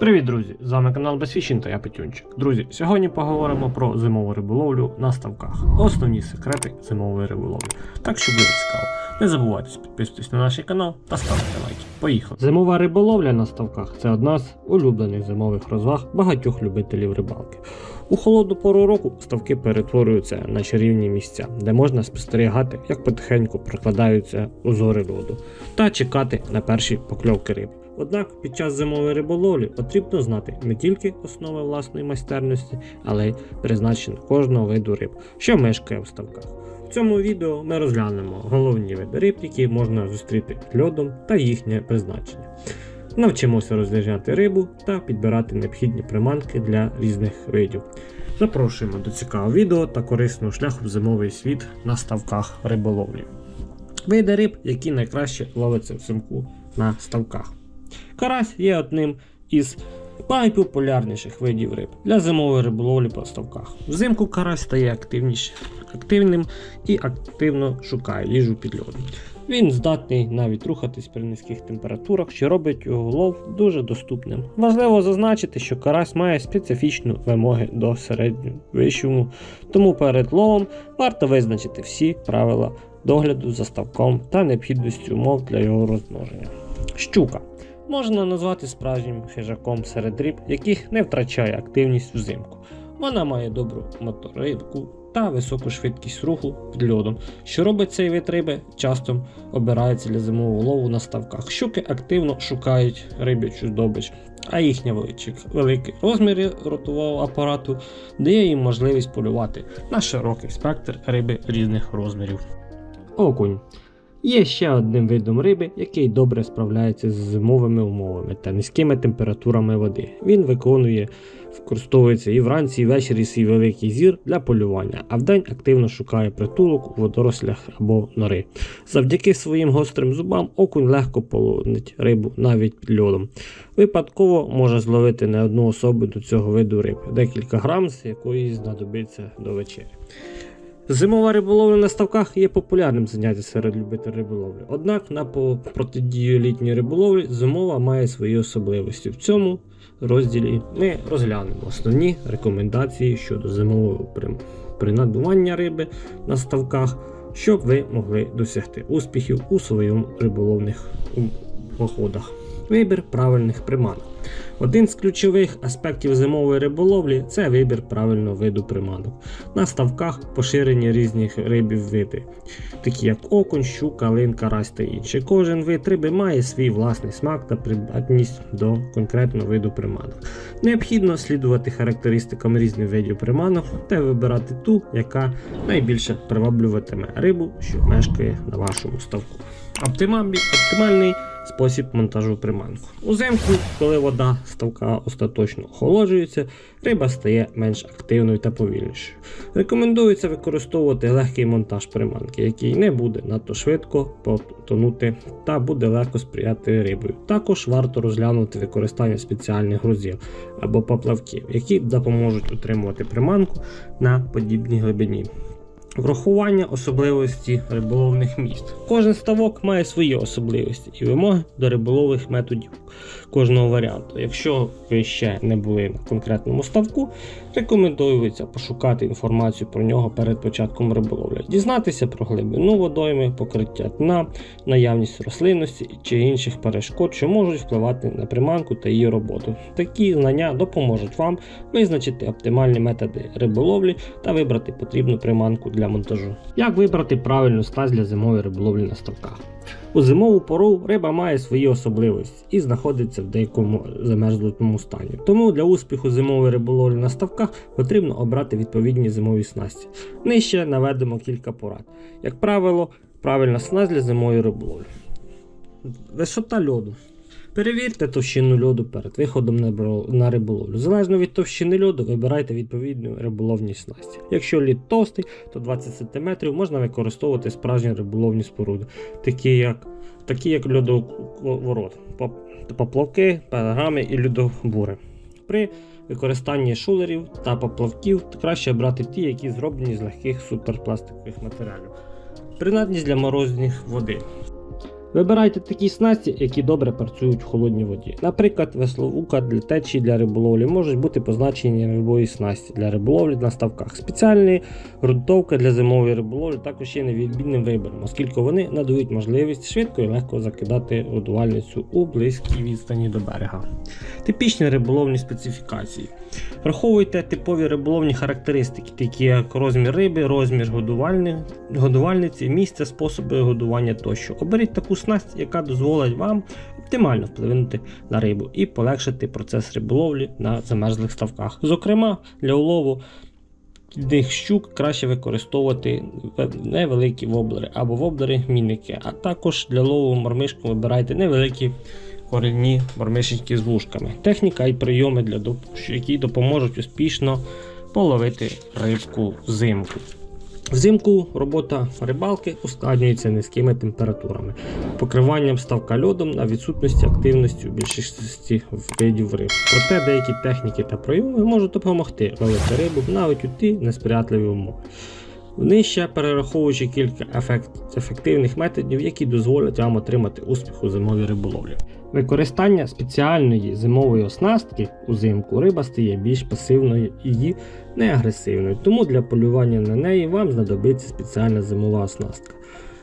Привіт, друзі! З вами канал Безфішін та я Петюнчик. Друзі, сьогодні поговоримо про зимову риболовлю на ставках. Основні секрети зимової риболовлі. Так що буде цікаво. Не забувайте підписуватись на наш канал та ставити лайки. Поїхали! Зимова риболовля на ставках це одна з улюблених зимових розваг багатьох любителів рибалки. У холодну пору року ставки перетворюються на чарівні місця, де можна спостерігати, як потихеньку прокладаються узори льоду, та чекати на перші покльовки риб. Однак під час зимової риболовлі потрібно знати не тільки основи власної майстерності, але й призначення кожного виду риб, що мешкає в ставках. В цьому відео ми розглянемо головні види риб, які можна зустріти під льодом та їхнє призначення. Навчимося розрізняти рибу та підбирати необхідні приманки для різних видів. Запрошуємо до цікавого відео та корисного шляху в зимовий світ на ставках риболовлі. Види риб, які найкраще ловляться взимку на ставках. Карась є одним із найпопулярніших видів риб для зимової риболовлі по ставках. Взимку карась стає активніше, активним і активно шукає їжу під льодом. Він здатний навіть рухатись при низьких температурах, що робить його лов дуже доступним. Важливо зазначити, що карась має специфічні вимоги до середньовищому, тому перед ловом варто визначити всі правила догляду за ставком та необхідності умов для його розмноження. Щука можна назвати справжнім хижаком серед риб, яких не втрачає активність взимку. Вона має добру моторику та високу швидкість руху під льодом, що робить цей вид риби часто обирається для зимового лову на ставках. Щуки активно шукають рибячу здобич, а їхня величик, великий розмір ротового апарату дає їм можливість полювати на широкий спектр риби різних розмірів. Окунь Є ще одним видом риби, який добре справляється з зимовими умовами та низькими температурами води. Він виконує, використовується і вранці, і ввечері свій великий зір для полювання, а вдень активно шукає притулок у водорослях або нори. Завдяки своїм гострим зубам окунь легко полонить рибу навіть під льодом. Випадково може зловити не одну особу до цього виду риб, декілька грам, з якої знадобиться до вечері. Зимова риболовля на ставках є популярним заняттям серед любителів риболовлі. Однак на протидію літньої риболовлі зимова має свої особливості. В цьому розділі ми розглянемо основні рекомендації щодо зимового принадування риби на ставках, щоб ви могли досягти успіхів у своїх риболовних походах. Вибір правильних приманок. Один з ключових аспектів зимової риболовлі це вибір правильного виду приманок. На ставках поширені різні рибів види, такі як окунь, щука, лин, карась та інші. Кожен вид риби має свій власний смак та придатність до конкретного виду приманок. Необхідно слідувати характеристикам різних видів приманок та вибирати ту, яка найбільше приваблюватиме рибу, що мешкає на вашому ставку. Оптимальний спосіб монтажу приманку. Узимку, коли вода ставка остаточно охолоджується, риба стає менш активною та повільнішою. Рекомендується використовувати легкий монтаж приманки, який не буде надто швидко потонути та буде легко сприяти рибою. Також варто розглянути використання спеціальних грузів або поплавків, які допоможуть утримувати приманку на подібній глибині. Врахування особливості риболовних міст. Кожен ставок має свої особливості і вимоги до риболових методів кожного варіанту. Якщо ви ще не були на конкретному ставку, рекомендується пошукати інформацію про нього перед початком риболовлі, дізнатися про глибину водойми, покриття дна, наявність рослинності чи інших перешкод, що можуть впливати на приманку та її роботу. Такі знання допоможуть вам визначити оптимальні методи риболовлі та вибрати потрібну приманку для монтажу. Як вибрати правильну стась для зимової риболовлі на ставках? У зимову пору риба має свої особливості і знаходиться в деякому замерзлому стані. Тому для успіху зимової риболовлі на ставках потрібно обрати відповідні зимові снасті. Нижче наведемо кілька порад. Як правило, правильна снасть для зимової риболовлі. Висота льоду. Перевірте товщину льоду перед виходом на риболовлю. Залежно від товщини льоду, вибирайте відповідну риболовні снасті. Якщо лід товстий, то 20 см можна використовувати справжні риболовні споруди, такі як, такі як льодоворот, поплавки, пенаграми і льодобури. При використанні шулерів та поплавків краще брати ті, які зроблені з легких суперпластикових матеріалів. Принадність для морозних води. Вибирайте такі снасті, які добре працюють в холодній воді. Наприклад, весловука для течії для риболовлі можуть бути позначені рибові снасті для риболовлі на ставках. Спеціальні ґрунтовки для зимової риболовлі також є невідмінним вибором, оскільки вони надають можливість швидко і легко закидати годувальницю у близькій відстані до берега. Типічні риболовні специфікації. Враховуйте типові риболовні характеристики, такі як розмір риби, розмір годувальниці, місце, способи годування тощо. Оберіть таку снасть, яка дозволить вам оптимально вплинути на рибу і полегшити процес риболовлі на замерзлих ставках. Зокрема, для улову дрібних щук краще використовувати невеликі воблери або воблери-мінники, а також для лову мормишку вибирайте невеликі корінні мормишечки з вушками. Техніка і прийоми, для які допоможуть успішно половити рибку взимку. Взимку робота рибалки ускладнюється низькими температурами, покриванням ставка льодом на відсутності активності у більшості видів риб. Проте деякі техніки та прийоми можуть допомогти ловити рибу навіть у ті несприятливі умови. Нижче перераховуючи кілька ефект- ефективних методів, які дозволять вам отримати успіх у зимовій риболовлі. Використання спеціальної зимової оснастки узимку риба стає більш пасивною і не агресивною, тому для полювання на неї вам знадобиться спеціальна зимова оснастка.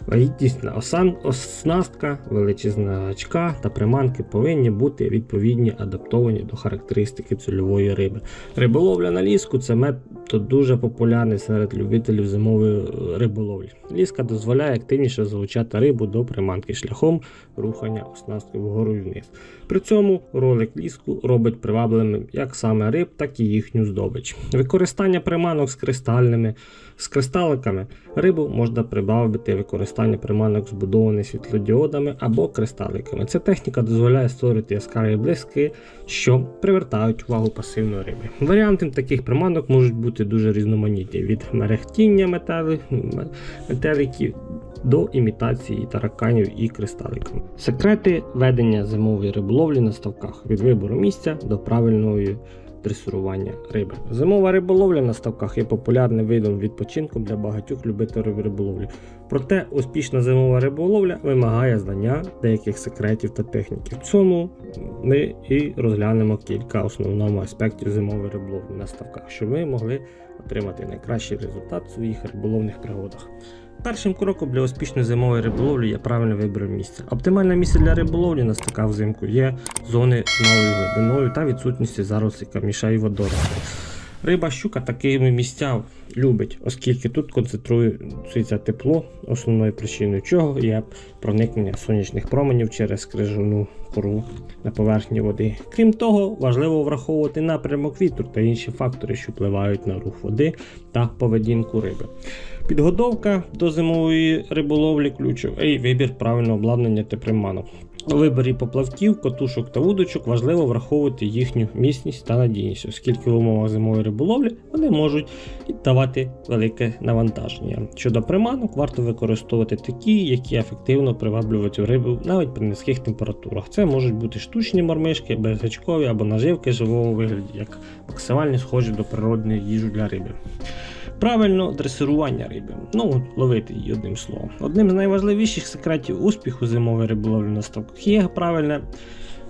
Вагітнісна осан- оснастка, величезна гачка та приманки повинні бути відповідні адаптовані до характеристики цільової риби. Риболовля на ліску це метод дуже популярний серед любителів зимової е, риболовлі. Ліска дозволяє активніше залучати рибу до приманки шляхом рухання оснастки вгору і вниз. При цьому ролик ліску робить привабливим як саме риб, так і їхню здобич. Використання приманок з кристальними з кристаликами рибу можна прибавити використання приманок, збудованих світлодіодами або кристаликами. Ця техніка дозволяє створити яскраві блиски, що привертають увагу пасивної риби. Варіанти таких приманок можуть бути дуже різноманітні від мерехтіння метеликів до імітації тараканів і кристаликів. Секрети ведення зимової риболовлі на ставках від вибору місця до правильної дресурування риби. Зимова риболовля на ставках є популярним видом відпочинку для багатьох любителів риболовлі. Проте успішна зимова риболовля вимагає знання деяких секретів та техніки. В цьому ми і розглянемо кілька основних аспектів зимової риболовлі на ставках, щоб ви могли отримати найкращий результат в своїх риболовних пригодах. Першим кроком для успішної зимової риболовлі є правильний вибір місця. Оптимальне місце для риболовлі на ставках взимку є зони малою глибиною та відсутністю зарослі каміша і водорослів. Риба щука такими місця любить, оскільки тут концентрується тепло, основною причиною чого є проникнення сонячних променів через крижану кору на поверхні води. Крім того, важливо враховувати напрямок вітру та інші фактори, що впливають на рух води та поведінку риби. Підготовка до зимової риболовлі ключовий вибір правильного обладнання та приманок. У виборі поплавків, котушок та вудочок важливо враховувати їхню міцність та надійність, оскільки в умовах зимової риболовлі вони можуть давати велике навантаження. Щодо приманок, варто використовувати такі, які ефективно приваблюють рибу навіть при низьких температурах. Це можуть бути штучні мормишки, безгачкові або наживки живого вигляду, як максимально схожі до природної їжі для риби. Правильно дресирування риби. Ну, ловити її одним словом. Одним з найважливіших секретів успіху зимової риболовлі на ставках є правильне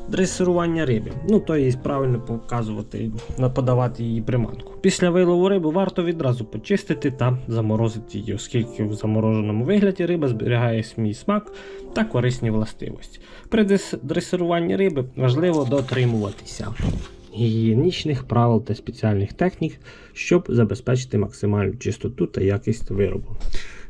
дресирування риби. Ну, то є правильно показувати, подавати її приманку. Після вилову риби варто відразу почистити та заморозити її, оскільки в замороженому вигляді риба зберігає свій смак та корисні властивості. При дресируванні риби важливо дотримуватися гігієнічних правил та спеціальних технік, щоб забезпечити максимальну чистоту та якість виробу.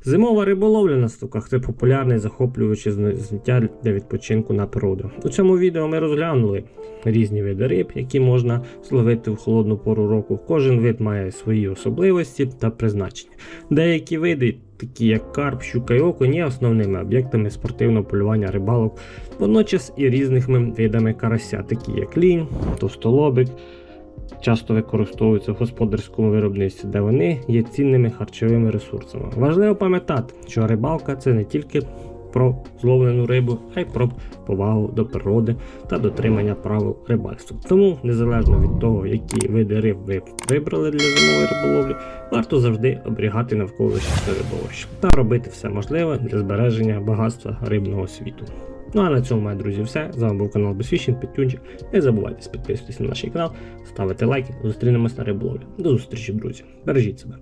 Зимова риболовля на ставках це популярне захоплююче заняття для відпочинку на природу. У цьому відео ми розглянули різні види риб, які можна зловити в холодну пору року. Кожен вид має свої особливості та призначення. Деякі види, такі як карп, щука і окунь, є основними об'єктами спортивного полювання рибалок, водночас і різними видами карася, такі як лінь, товстолобик. Часто використовуються в господарському виробництві, де вони є цінними харчовими ресурсами. Важливо пам'ятати, що рибалка це не тільки про зловлену рибу, а й про повагу до природи та дотримання правил рибальства. Тому, незалежно від того, які види риб ви вибрали для зимової риболовлі, варто завжди оберігати навколишнє середовище та робити все можливе для збереження багатства рибного світу. Ну а на цьому, мої друзі, все. З вами був канал Безфішін, Петюнчик. Не забувайте підписуватись на наш канал, ставити лайки. Зустрінемось на риболовлі. До зустрічі, друзі. Бережіть себе.